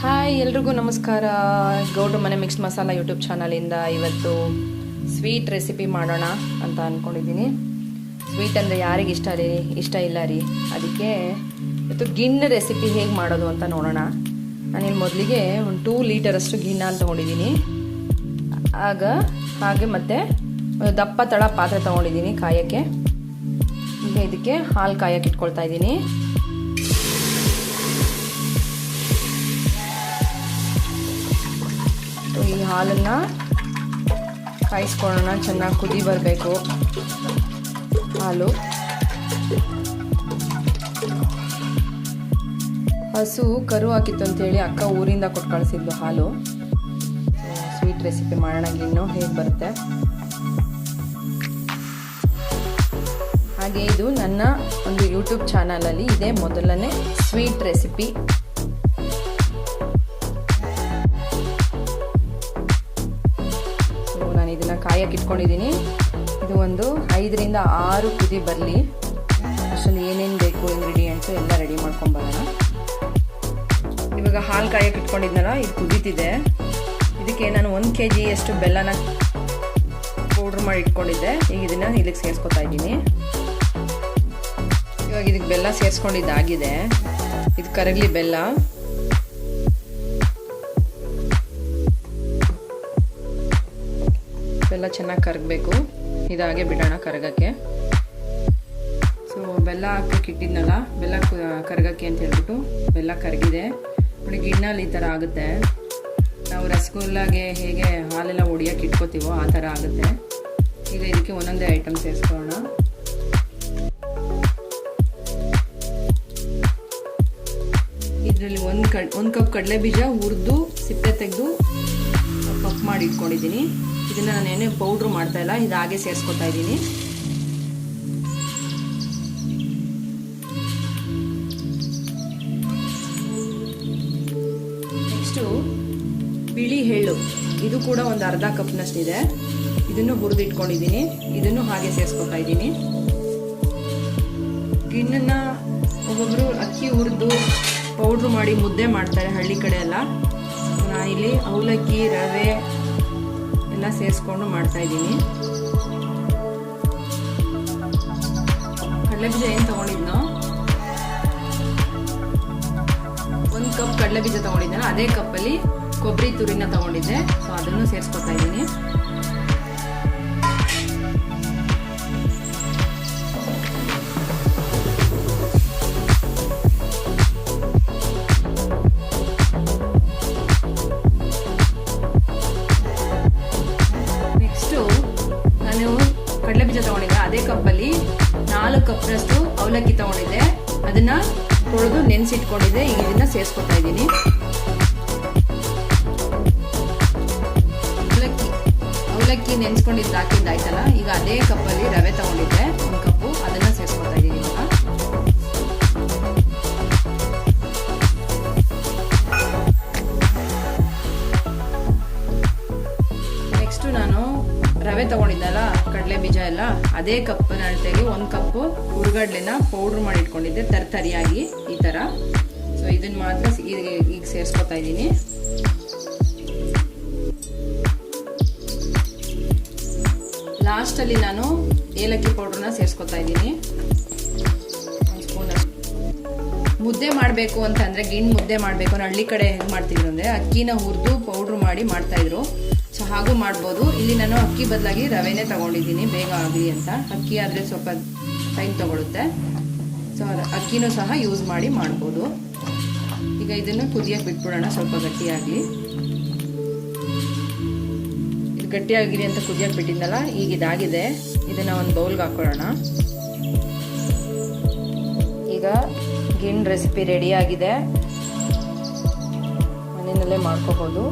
Hi ಎಲ್ರಿಗೂ ನಮಸ್ಕಾರ. ಗೌಡ್ರ ಮನೆ ಮಿಕ್ಸ್ ಮಸಾಲ ಯೂಟ್ಯೂಬ್ ಚಾನಲಿಂದ ಇವತ್ತು ಸ್ವೀಟ್ ರೆಸಿಪಿ ಮಾಡೋಣ ಅಂತ ಅಂದ್ಕೊಂಡಿದ್ದೀನಿ ಸ್ವೀಟ್ ಅಂದರೆ ಯಾರಿಗೆ ಇಷ್ಟ ರೀ? ಇಷ್ಟ ಇಲ್ಲ ರೀ. ಅದಕ್ಕೆ ಇವತ್ತು ಗಿಣ್ಣು ರೆಸಿಪಿ ಹೇಗೆ ಮಾಡೋದು ಅಂತ ನೋಡೋಣ. ನಾನಿಲ್ಲಿ ಮೊದಲಿಗೆ ಒಂದು ಟೂ ಲೀಟರಷ್ಟು ಅಂತ ತೊಗೊಂಡಿದ್ದೀನಿ. ಆಗ ಹಾಗೆ ಮತ್ತೆ ದಪ್ಪ ತಳ ಪಾತ್ರೆ ತೊಗೊಂಡಿದ್ದೀನಿ ಕಾಯೋಕ್ಕೆ. ಈಗ ಇದಕ್ಕೆ ಹಾಲು ಕಾಯಕ್ಕೆ ಇಟ್ಕೊಳ್ತಾ ಇದ್ದೀನಿ. ಈ ಹಾಲನ್ನು ಕಾಯಿಸ್ಕೊಳ್ಳೋಣ. ಚೆನ್ನಾಗಿ ಕುದಿ ಬರಬೇಕು ಹಾಲು. ಹಸು ಕರು ಹಾಕಿತ್ತು ಅಂತೇಳಿ ಅಕ್ಕ ಊರಿಂದ ಕೊಟ್ಟು ಕಳಿಸಿದ್ದು ಹಾಲು. ಸ್ವೀಟ್ ರೆಸಿಪಿ ಮಾಡೋಣ ಇನ್ನು ಹೇಗೆ ಬರುತ್ತೆ. ಹಾಗೆ ಇದು ನನ್ನ ಒಂದು ಯೂಟ್ಯೂಬ್ ಚಾನಲಲ್ಲಿ ಇದೆ ಮೊದಲನೇ ಸ್ವೀಟ್ ರೆಸಿಪಿ ನಾನು ಕಾಯಕ್ಕೆ ಇದು ಒಂದು ಐದರಿಂದ ಆರು ಕುದಿ ಬರಲಿ. ಅಷ್ಟರಲ್ಲಿ ಏನೇನು ಬೇಕು ಇಂಗ್ರೀಡಿಯೆಂಟ್ಸು ಎಲ್ಲ ರೆಡಿ ಮಾಡ್ಕೊಂಬರೋಣ ಇವಾಗ ಹಾಲು ಕಾಯಕ್ಕೆ ಇಟ್ಕೊಂಡಿದ್ನಲ್ಲ, ಇದು ಕುದೀತಿದೆ. ಇದಕ್ಕೆ ನಾನು ಒಂದು ಕೆ ಜಿಯಷ್ಟು ಬೆಲ್ಲನ ಪೌಡ್ರ್ ಮಾಡಿ ಇಟ್ಕೊಂಡಿದ್ದೆ. ಈಗ ಇದನ್ನು ಇಲ್ಲಿಗೆ ಸೇರಿಸ್ಕೊತಾ ಇದ್ದೀನಿ. ಇವಾಗ ಇದಕ್ಕೆ ಬೆಲ್ಲ ಸೇರಿಸ್ಕೊಂಡಿದ್ದಾಗಿದೆ. ಇದು ಕರಗಲಿ ಬೆಲ್ಲ. ಬೆಲ್ಲ ಚೆನ್ನಾಗಿ ಕರಗಬೇಕು. ಇದಾಗೆ ಬಿಡೋಣ ಕರಗಕ್ಕೆ. ಸೊ ಬೆಲ್ಲ ಹಾಕಕ್ಕೆ ಇಟ್ಟಿದ್ನಲ್ಲ, ಬೆಲ್ಲ ಕರಗಕ್ಕೆ ಅಂತ ಹೇಳ್ಬಿಟ್ಟು ಬೆಲ್ಲ ಕರಗಿದೆ. ನೋಡಿ, ಗಿಣ್ಣಲ್ಲಿ ಈ ಥರ ಆಗುತ್ತೆ. ನಾವು ರಸಗುಲ್ಲಾಗೆ ಹೇಗೆ ಹಾಲೆಲ್ಲ ಒಡಿಯೋಕೆ ಇಟ್ಕೋತೀವೋ ಆ ಥರ ಆಗುತ್ತೆ. ಈಗ ಇದಕ್ಕೆ ಒಂದೊಂದೇ ಐಟಮ್ ಸೇರಿಸ್ಕೊಳ್ಳೋಣ. ಇದರಲ್ಲಿ ಒಂದು ಕಡ್ ಒಂದು ಕಪ್ ಕಡಲೆ ಬೀಜ ಹುರಿದು, ಸಿಪ್ಪೆ ತೆಗೆದು, ಕಪ್ ಮಾಡಿ ಇಟ್ಕೊಂಡಿದ್ದೀನಿ. ಇದನ್ನು ನಾನು ಏನೇ ಪೌಡ್ರು ಮಾಡ್ತಾ ಇಲ್ಲ, ಇದು ಹಾಗೆ ಸೇರಿಸ್ಕೊತಾ ಇದ್ದೀನಿ. ನೆಕ್ಸ್ಟು ಬಿಳಿ ಎಳ್ಳು. ಇದು ಕೂಡ ಒಂದು ಅರ್ಧ ಕಪ್ನಷ್ಟಿದೆ. ಇದನ್ನು ಹುರಿದಿಟ್ಕೊಂಡಿದ್ದೀನಿ. ಇದನ್ನು ಹಾಗೆ ಸೇರಿಸ್ಕೊತಾ ಇದ್ದೀನಿ. ಗಿಣ್ಣನ್ನು ಒಬ್ಬೊಬ್ಬರು ಅಕ್ಕಿ ಹುರಿದು ಪೌಡ್ರು ಮಾಡಿ ಮುದ್ದೆ ಮಾಡ್ತಾರೆ ಹಳ್ಳಿ ಕಡೆ ಎಲ್ಲ. ಇಲ್ಲಿ ಅವಲಕ್ಕಿ, ರವೆ ಎಲ್ಲ ಸೇರಿಸ್ಕೊಂಡು ಮಾಡ್ತಾ ಇದ್ದೀನಿ. ಕಡಲೆಬೀಜ ಏನು ತಗೊಂಡಿದ್ನೋ? ಒಂದು ಕಪ್ ಕಡಲೆ ಬೀಜ ತಗೊಂಡಿದ್ದೇನೆ ಅದೇ ಕಪ್ಪಲ್ಲಿ ಕೊಬ್ಬರಿ ತುರಿನ ತಗೊಂಡಿದ್ದೆ. ಸೊ ಅದನ್ನು ಸೇರಿಸ್ಕೊತಾ ಇದ್ದೀನಿ. ತಗೊಂಡಿದ್ದೆ. ಅದೇ ಕಪ್ಪಲ್ಲಿ ನಾಲ್ಕು ಕಪ್ನಷ್ಟು ಅವಲಕ್ಕಿ ತಗೊಂಡಿದ್ದೆ. ಅದನ್ನ ತೊಳೆದು ನೆನೆಸಿಟ್ಕೊಂಡಿದ್ದೆ. ಈಗ ಇದನ್ನ ಸೇರಿಸ್ಕೊತಾ ಇದ್ದೀನಿ. ಅವಲಕ್ಕಿ ಅವಲಕ್ಕಿ ನೆನೆಸ್ಕೊಂಡಿದ್ದು ಹಾಕಿದ್ದಾಯ್ತಲ್ಲ ಈಗ ಅದೇ ಕಪ್ಪಲ್ಲಿ ರವೆ ತಗೊಂಡಿದ್ದೆ. ಒಂದು ಕಪ್ಪು. ಅದನ್ನ ಸೇರಿಸ್ಕೊತಾ ಇದ್ದೀನಿ ಈಗ. ನೆಕ್ಸ್ಟು ನಾನು ರವೆ ತಗೊಂಡಿದ್ದಲ್ಲ, ಕಡಲೆ ಬೀಜ ಎಲ್ಲ, ಅದೇ ಕಪ್ಪಿನ ಅಳತೆಗೆ ಒಂದು ಕಪ್ಪು ಹುರುಗಡ್ಲೆನ ಪೌಡ್ರ್ ಮಾಡಿ ಇಟ್ಕೊಂಡಿದ್ದೆ, ತರ್ತರಿಯಾಗಿ ಈ ಥರ ಸೊ ಇದನ್ನ ಮಾತ್ರ ಈಗ ಸೇರ್ಸ್ಕೊತಾ ಇದ್ದೀನಿ. ಲಾಸ್ಟಲ್ಲಿ ನಾನು ಏಲಕ್ಕಿ ಪೌಡ್ರನ್ನ ಸೇರಿಸ್ಕೊತಾ ಇದ್ದೀನಿ. ಮುದ್ದೆ ಮಾಡಬೇಕು ಅಂತಂದ್ರೆ, ಗಿಣ್ಣು ಮುದ್ದೆ ಮಾಡಬೇಕು ಹಳ್ಳಿ ಕಡೆ ಹೆಂಗೆ ಮಾಡ್ತಿದ್ರು ಅಂದರೆ, ಅಕ್ಕಿನ ಹುರಿದು ಪೌಡ್ರ್ ಮಾಡಿ ಮಾಡ್ತಾಯಿದ್ರು ಸೊ ಹಾಗೂ ಮಾಡ್ಬೋದು. ಇಲ್ಲಿ ನಾನು ಅಕ್ಕಿ ಬದಲಾಗಿ ರವೆನೇ ತಗೊಂಡಿದ್ದೀನಿ, ಬೇಗ ಆಗಲಿ ಅಂತ. ಅಕ್ಕಿ ಆದರೆ ಸ್ವಲ್ಪ ಟೈಮ್ ತಗೊಳುತ್ತೆ. ಸೊ ಅಕ್ಕಿನೂ ಸಹ ಯೂಸ್ ಮಾಡಿ ಮಾಡ್ಬೋದು. ಈಗ ಇದನ್ನು ಕುದಿಯಕ್ಕೆ ಬಿಟ್ಬಿಡೋಣ, ಸ್ವಲ್ಪ ಗಟ್ಟಿಯಾಗಲಿ ಇದು ಗಟ್ಟಿಯಾಗಿರಿ ಅಂತ ಕುದಿಯಕ್ಕೆ ಬಿಟ್ಟಿದ್ದಲ್ಲ ಈಗ ಇದಾಗಿದೆ. ಇದನ್ನು ಒಂದು ಬೌಲ್ಗೆ ಹಾಕೊಳ್ಳೋಣ. ಈಗ ಗಿಣ್ ರೆಸಿಪಿ ರೆಡಿಯಾಗಿದೆ ಮನೆಯಲ್ಲೇ ಮಾಡ್ಕೋಬೋದು.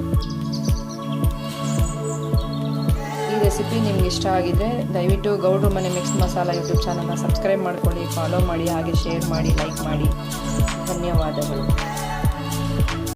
ಈ ರೆಸಿಪಿ ನಿಮ್ಗೆ ಇಷ್ಟ ಆಗಿದೆ ದಯವಿಟ್ಟು ಗೌಡ್ರ ಮನೆ ಮಿಕ್ಸ್ ಮಸಾಲ ಯೂಟ್ಯೂಬ್ ಚಾನಲ್ನ ಸಬ್ಸ್ಕ್ರೈಬ್ ಮಾಡ್ಕೊಳ್ಳಿ ಫಾಲೋ ಮಾಡಿ, ಹಾಗೆ ಶೇರ್ ಮಾಡಿ ಲೈಕ್ ಮಾಡಿ. ಧನ್ಯವಾದಗಳು.